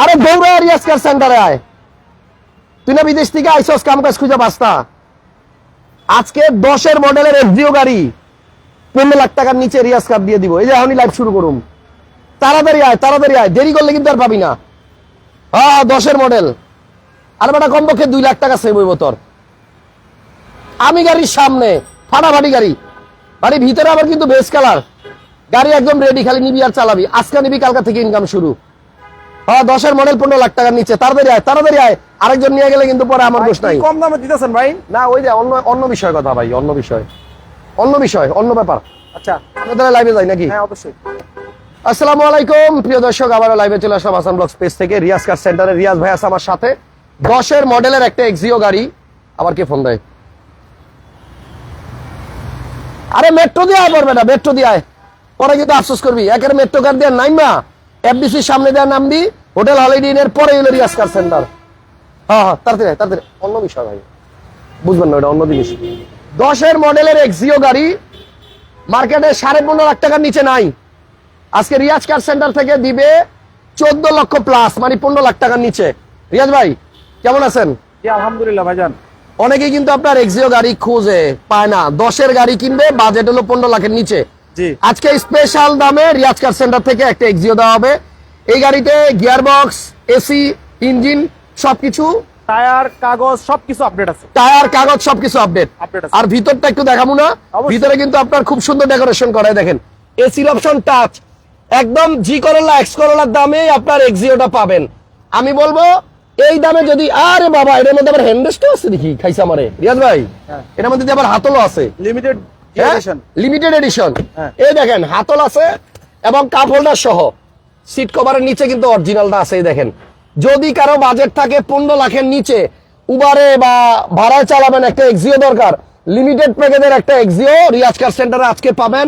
আরে তুই না বিদেশ থেকে আইসস কাম কাজ খুঁজে পাস্তা আজকে দশের মডেলের এফডিও গাড়ি পনেরো লাখ টাকার নিচে রিয়াজ দিয়ে দিব। এই যে লাইভ শুরু করুম তাড়াতাড়ি আয় তাড়াতাড়ি আয়। দেরি করলে কিন্তু আর পাবি না। হ্যাঁ দশের মডেল আর বেটা কমপক্ষে দুই লাখ টাকা সেভ হইব তোর। আমি গাড়ির সামনে, ফাটাফাটি গাড়ি। বাড়ির ভিতরে আবার কিন্তু বেস কালার গাড়ি একদম রেডি খালি নিবি আর চালাবি। আজকে নিবি কালকা থেকে ইনকাম শুরু। হ্যাঁ দশের মডেল পনেরো লাখ টাকার নিচে। তাড়াতাড়ি আয় তাড়াতাড়ি আয়। আরেকজন নিয়ে গেলে কিন্তু পরে আমার দোষ নাই। কম দামে দিতেছেন ভাই? না ওই যে অন্য অন্য বিষয় কথা ভাই অন্য বিষয়। অন্য বিষয় অন্য ব্যাপার। আচ্ছা। আপনাদের লাইভে যাই নাকি? হ্যাঁ অবশ্যই। আসসালামু আলাইকুম প্রিয় দর্শক আবারও লাইভে চলে আসলাম আসাম ব্লগ স্পেস থেকে। রিয়াজ কার সেন্টারে রিয়াজ ভাই আছে আমার সাথে। দশের মডেলের একটা এক্সিও গাড়ি। আবার কে ফোন দেয়? আরে মেট্রো দিয়ে আয় পড়বে না মেট্রো দিয়ে আয়। পরে কিন্তু আফসোস করবি একের মেট্রো কার দিয়ে নাই মা এফডিসির সামনে দেওয়ার নাম দি হোটেল হলিডে ইনের পরে হলো রিয়াজ কার সেন্টার হ্যাঁ হ্যাঁ তাড়াতাড়ি তাড়াতাড়ি অন্য বিষয় ভাই। বুঝবেন না ওটা অন্য জিনিস। দশের মডেলের এক্সিও গাড়ি মার্কেটে সাড়ে পনেরো লাখ টাকার নিচে নাই। আজকে রিয়াজ কার সেন্টার থেকে দিবে চোদ্দ লক্ষ প্লাস মানে পনেরো লাখ টাকার নিচে। রিয়াজ ভাই কেমন আছেন? জি আলহামদুলিল্লাহ ভাইজান। অনেকেই কিন্তু আপনার এক্সিও গাড়ি খুঁজে পায় না। দশের গাড়ি কিনবে বাজেট হলো পনেরো লাখের নিচে। আজকে স্পেশাল দামে রিয়াজ কার সেন্টার থেকে একটা এক্সিও দেওয়া হবে। এই গাড়িতে গিয়ার বক্স এসি ইঞ্জিন সবকিছু। টায়ার কাগজ সবকিছু আপডেট আছে। টায়ার কাগজ সবকিছু আপডেট আর ভিতরটা একটু দেখাবো না। ভিতরে কিন্তু আপনার খুব সুন্দর ডেকোরেশন করা দেখেন। এসির অপশন টাচ একদম জি করোলা এক্স করোলার দামে আপনার এক্সিওটা পাবেন। আমি বলব এই দামে যদি আরে বাবা এটার মধ্যে আবার হ্যান্ডেস্টও আছে দেখি খাইছে আমারে। রিয়াজ ভাই হ্যাঁ। এটার মধ্যে আবার হাতলও আছে। লিমিটেড লিমিটেড এডিশন হ্যাঁ। এই দেখেন হাতল আছে এবং কাপ হোল্ডার সহ। সিট কভারের নিচে কিন্তু অরিজিনালটা আছে দেখেন। যদি কারও বাজেট থাকে পনেরো লাখের নিচে উবারে বা ভাড়ায় চালাবেন একটা এক্সিও দরকার। লিমিটেড প্যাকেজের একটা এক্সিও রিয়াজ কার সেন্টারে আজকে পাবেন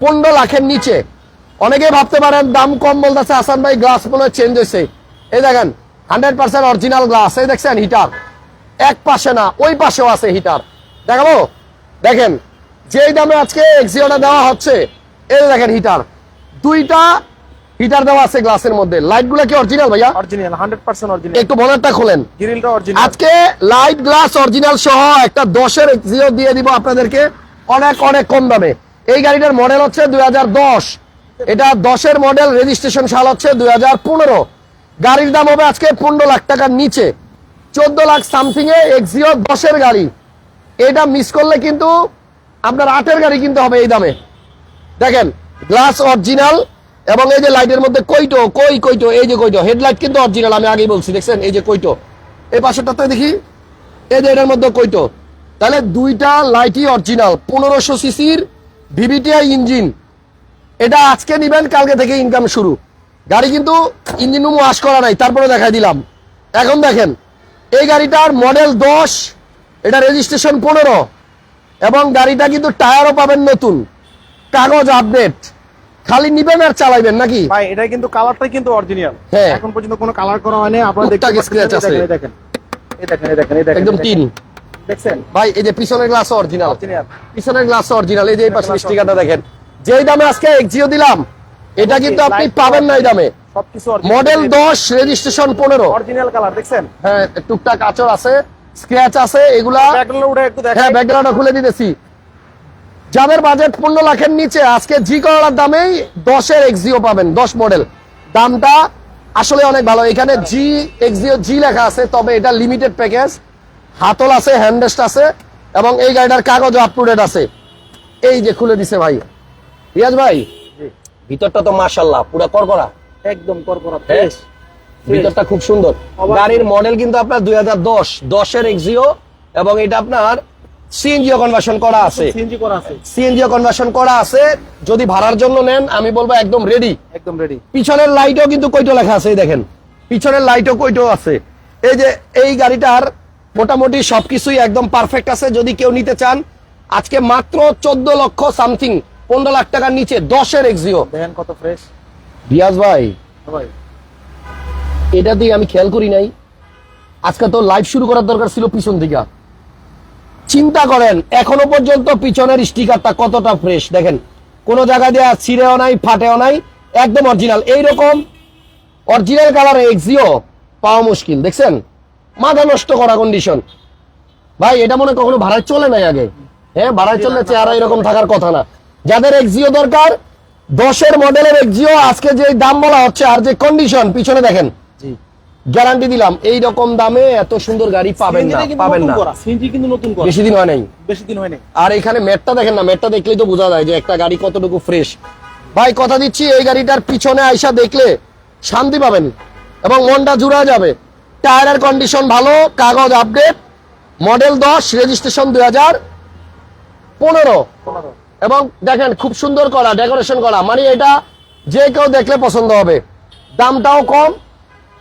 পনেরো লাখের নিচে। অনেকেই ভাবতে পারেন দাম কম বলতেছে আসান ভাই গ্লাস মনে চেঞ্জ হয়েছে। এই দেখেন হান্ড্রেড পার্সেন্ট অরিজিনাল গ্লাস এই দেখছেন হিটার এক পাশে না ওই পাশেও আছে হিটার দেখাবো? দেখেন যেই দামে আজকে এক্সিওটা দেওয়া হচ্ছে এই দেখেন হিটার দুইটা হিটার দেওয়া আছে গ্লাসের মধ্যে। লাইটগুলা কি অরিজিনাল ভাইয়া? অরিজিনাল 100% অরিজিনাল একটু বনারটা খোলেন। গ্রিলটা অরিজিনাল আজকে লাইট গ্লাস অরিজিনাল সহ একটা দশের এক্সিও দিয়ে দিব আপনাদেরকে। অনেক অনেক কম দামে। এই গাড়িটার মডেল হচ্ছে দুই হাজার দশ। এটা দশের মডেল রেজিস্ট্রেশন সাল হচ্ছে দুই হাজার পনেরো। গাড়ির দাম হবে আজকে পনেরো লাখ টাকার নিচে। চোদ্দ লাখ সামথিং এ এক্সিও দশের গাড়ি। এটা মিস করলে কিন্তু আপনার আটের গাড়ি কিনতে হবে এই দামে। দেখেন গ্লাস অরিজিনাল এবং এই যে লাইটের মধ্যে কইটো, কই, কইটো, এই যে কইটো হেডলাইট কিন্তু অরিজিনাল আমি আগেই বলছি, দেখছেন? এই যে কইটো। এই পাশেরটাতে দেখি, এই যে এটার মধ্যে কইটো। তাহলে দুইটা লাইটই অরিজিনাল পনেরোশো সিসির ভিভিটিআই ইঞ্জিন এটা আজকে নিবেন, কালকে থেকে ইনকাম শুরু। গাড়ি কিন্তু ইঞ্জিন রুম ওয়াশ করা নাই, তারপরে দেখাই দিলাম। এখন দেখেন, এই গাড়িটার মডেল দশ, এটা রেজিস্ট্রেশন পনেরো। এবং গাড়িটা কিন্তু টায়ারও পাবেন নতুন। কাগজ আপডেট খালি নিবেন আর চালাইবেন নাকি? ভাই এটা কিন্তু কালারটা কিন্তু অরিজিনাল হ্যাঁ। এখন পর্যন্ত কোনো কালার করা হয়নি আপনারা দেখতে scratch আছে। দেখেন, এই দেখেন এই দেখেন এই দেখেন একদম টিন। দেখেন। দেখছেন? ভাই এই যে পিছনের গ্লাস অরিজিনাল অরিজিনাল পিছনের গ্লাস অরিজিনাল এই যে এই পাশে স্টিকারটা দেখেন। যেই দামে আজকে এক্সিও দিলাম এটা কিন্তু আপনি পাবেন না এই দামে। সবকিছু মডেল দশ রেজিস্ট্রেশন পনেরো। অরিজিনাল কালার দেখছেন? হ্যাঁ টুকটাক আচর আছে। স্ক্র্যাচ আছে এগুলা হ্যাঁ দেখেন ব্যাকগ্রাউন্ড খুলে দিতেছি। যাদের বাজেট পনেরো লাখের নিচে আজকে জি করলার দামেই দশের এক্সিও পাবেন দশ মডেল দামটা আসলে অনেক ভালো। এখানে জি এক্সিও জি লেখা আছে তবে এটা লিমিটেড প্যাকেজ হাতল আছে হ্যান্ডেস্ট আছে এবং এই গাড়িটার কাগজ আপ টু ডেট আছে। এই যে খুলে দিছে ভাই। রিয়াজ ভাই ভিতরটা তো মাশাল্লাহ পুরো করকরা একদম করকরা? ফ্রেশ ভিতরটা খুব সুন্দর। গাড়ির মডেল কিন্তু আপনার দুই হাজার দশ দশের এক্সিও এবং এটা আপনার সিএনজিও কনভার্সন করা আছে। সিএনজিও কনভার্সন করা আছে। যদি ভাড়ার জন্য নেন আমি বলব একদম রেডি একদম রেডি পিছনের লাইটও কিন্তু কইটো লেখা আছে এই দেখেন। পিছনের লাইটও কইটো আছে। এই যে এই গাড়িটার মোটামুটি সবকিছুই একদম পারফেক্ট আছে যদি কেউ নিতে চান। আজকে মাত্র চোদ্দ লক্ষ সামথিং পনেরো লাখ টাকার নিচে দশের এক্সিও দেখেন কত ফ্রেশ রিয়াজ ভাই ভাই। এটা দিয়ে আমি খেয়াল করি নাই। আজকে তো লাইভ শুরু করার দরকার ছিল পিছন দিকে। চিন্তা করেন, এখনও পর্যন্ত পিছনের স্টিকারটা কতটা ফ্রেশ দেখেন, কোন জায়গা দিয়ে ছিঁড়েও নাই, ফাটেও নাই, একদম অরিজিনাল এইরকম অরিজিনাল কালার এক্সিও পাওয়া মুশকিল, দেখছেন? মাথা নষ্ট করা কন্ডিশন ভাই, এটা মনে কখনো ভাড়ায় চলে নাই আগে? হ্যাঁ ভাড়ায় চললে চেহারা এরকম থাকার কথা না। যাদের এক্সিও দরকার, দশের মডেলের এক্সিও আজকে যে দাম বলা হচ্ছে আর যে কন্ডিশন পিছনে দেখেন। গ্যারান্টি দিলাম এই রকম দামে এত সুন্দর গাড়ি পাবেন না পাবেন না। সিএনজি কিন্তু নতুন করা। বেশি দিন হয় নাই। বেশি দিন হয়নি আর এখানে ম্যাটটা দেখেন না ম্যাটটা দেখলেই তো বোঝা যায় যে একটা গাড়ি কতটুকু ফ্রেশ ভাই কথা দিচ্ছি এই গাড়িটার পিছনে আইসা দেখলে শান্তি পাবেন এবং মনটা জুড়া যাবে। টায়ারের কন্ডিশন ভালো কাগজ আপডেট মডেল দশ রেজিস্ট্রেশন দুই হাজার পনেরো। এবং দেখেন খুব সুন্দর করা ডেকোরেশন করা মানে এটা যে কেউ দেখলে পছন্দ হবে। দামটাও কম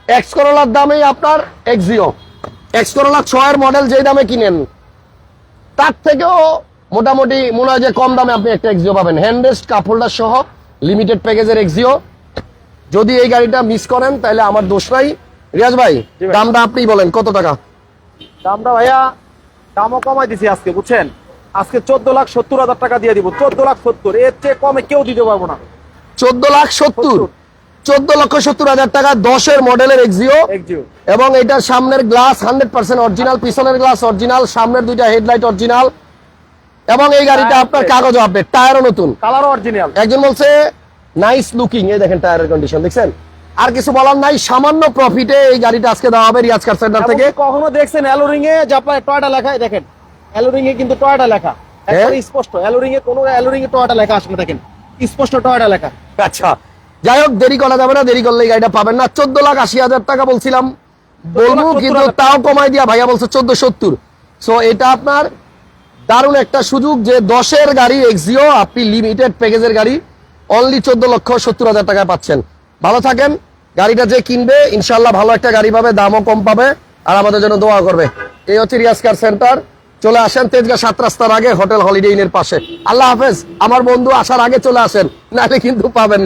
এক্স করোলার দামেই আপনার এক্সিও এক্স করোলা ছয়ের মডেল যেই দামে কিনেন তার থেকেও মোটামুটি মনে হয় যে কম দামে আপনি একটা এক্সিও পাবেন। হ্যান্ডরেস্ট কাপ হোল্ডার সহ লিমিটেড প্যাকেজের এক্সিও যদি এই গাড়িটা মিস করেন তাহলে আমার দোষ নাই। রিয়াজ ভাই। দামটা আপনি বলেন কত টাকা? দামটা ভাইয়া দামও কমাই দিছি আজকে বুঝছেন? আজকে চোদ্দ লাখ সত্তর হাজার টাকা দিয়ে দিব। চোদ্দ লাখ সত্তর এর চেয়ে কমে কেউ দিতে পারব না। চোদ্দ লাখ সত্তর। চোদ্দ লক্ষ সত্তর হাজার টাকা দশের মডেলের এক্সিও এবং এটার সামনের গ্লাস হান্ড্রেড পার্সেন্ট অরিজিনাল পিছনের গ্লাস অরিজিনাল সামনের দুইটা হেডলাইট অরিজিনাল এবং এই গাড়িটা আপনার কাগজ আপডেট টায়ারও নতুন। কালারও অরিজিনাল একজন বলছে নাইস লুকিং এই দেখেন টায়ারের কন্ডিশন দেখছেন? আর কিছু বলার নাই সামান্য প্রফিটে এই গাড়িটা আজকে দেওয়া হবে রিয়াজ কার সেন্টার থেকে। কখনো দেখছেন অ্যালোরিং এ যে আপনার টয়টা লেখা দেখেন? অ্যালোরিং এ কিন্তু টয়টা লেখা। স্পষ্ট। অ্যালোরিং এ কোনো অ্যালোরিং এ টয়টা লেখা আসবে দেখেন। স্পষ্ট টয়টা লেখা। আচ্ছা। যাই হোক দেরি করা যাবে না দেরি করলে গাড়িটা পাবেন না। চোদ্দ লাখ আশি হাজার টাকা বলছিলাম। বলব কিন্তু তাও কমাই দিয়া ভাইয়া বলছে চোদ্দ সত্তর। সো এটা আপনার দারুণ একটা সুযোগ যে দশের গাড়ি এক্সিও আপনি লিমিটেড প্যাকেজের গাড়ি অনলি চোদ্দ লক্ষ সত্তর হাজার টাকায় পাচ্ছেন। ভালো থাকেন গাড়িটা যে কিনবে ইনশাল্লাহ ভালো একটা গাড়ি পাবে দামও কম পাবে আর আমাদের জন্য দোয়া করবে। এই হচ্ছে রিয়াজ কার সেন্টার। চলে আসেন তেজগা সাত রাস্তার আগে হোটেল হলিডে ইনের পাশে। আল্লাহ হাফেজ আমার বন্ধু আসার আগে চলে আসেন নাহলে কিন্তু পাবেন না।